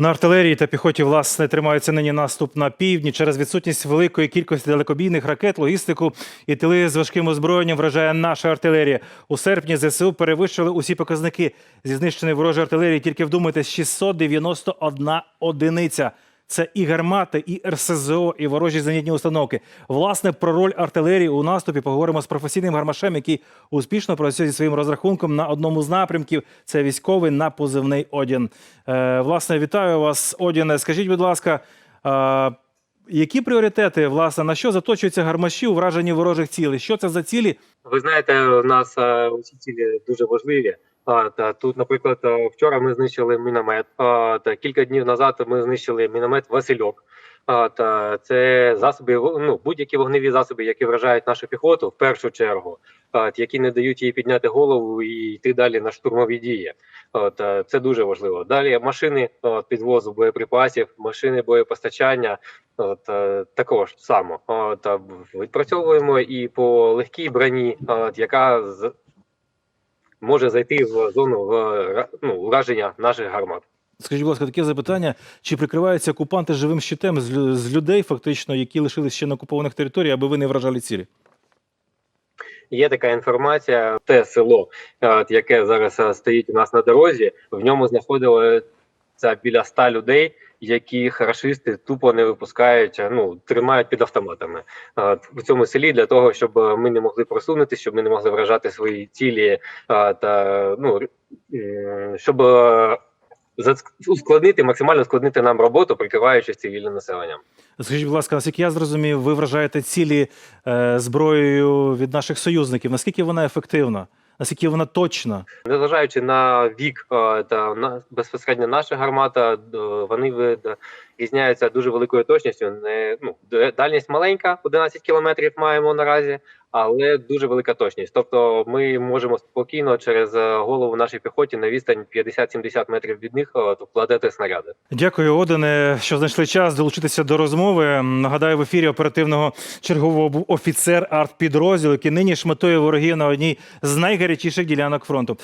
На артилерії та піхоті власне тримається нині наступ на півдні через відсутність великої кількості далекобійних ракет, логістику і тили з важким озброєнням вражає наша артилерія. У серпні ЗСУ перевищили усі показники зі знищеної ворожої артилерії. Тільки вдумайтесь, 691 одиниця. Це і гармати, і РСЗО, і ворожі зенітні установки. Власне, про роль артилерії у наступі поговоримо з професійним гармашем, який успішно працює зі своїм розрахунком на одному з напрямків. Це військовий на позивний Одін. Е, власне, вітаю вас, Одіне. Скажіть, будь ласка, е, які пріоритети, власне, на що заточуються гармаші у враженні ворожих цілей? Що це за цілі? Ви знаєте, у нас е, усі цілі дуже важливі. Та тут, наприклад, е, вчора ми знищили міномет. Та кілька днів назад ми знищили міномет Васильок. Та це засоби ну, будь-які вогневі засоби, які вражають нашу піхоту в першу чергу, які не дають їй підняти голову і йти далі на штурмові дії. Е, це дуже важливо. Далі машини підвозу боєприпасів, машини боєпостачання. От також само от, відпрацьовуємо і по легкій броні, от, яка може зайти в зону в, ну, ураження наших гармат. Скажіть, будь ласка, таке запитання: чи прикриваються окупанти живим щитем з, з людей, фактично, які лишились ще на окупованих територіях, аби ви не вражали цілі? Є така інформація, те село, е, яке зараз е, стоїть у нас на дорозі, в ньому знаходилося біля ста людей, яких рашисти тупо не випускають, е, ну тримають під автоматами От, в цьому селі для того, щоб е, ми не могли просунутися, щоб ми не могли вражати свої цілі е, та ну е, щоб е, ускладнити максимально ускладнити нам роботу, прикриваючись цивільним населенням. Скажіть, будь ласка, наскільки я зрозумів, ви вражаєте цілі е, зброєю від наших союзників. Наскільки вона ефективна? Наскільки вона точна? Незважаючи на вік е, та на безпосередньо наша гармата, е, вони різняються дуже великою точністю. Не ну дальність маленька, 11 кілометрів маємо наразі, але дуже велика точність. Тобто, ми можемо спокійно через е, голову нашій піхоті на відстань 50-70 метрів від них е, вкладати снаряди. Дякую, Одине, що знайшли час долучитися до розмови. Нагадаю, в ефірі оперативного чергового був офіцер артпідрозділу, який нині шматує ворогів на одній з найгарячіших ділянок фронту.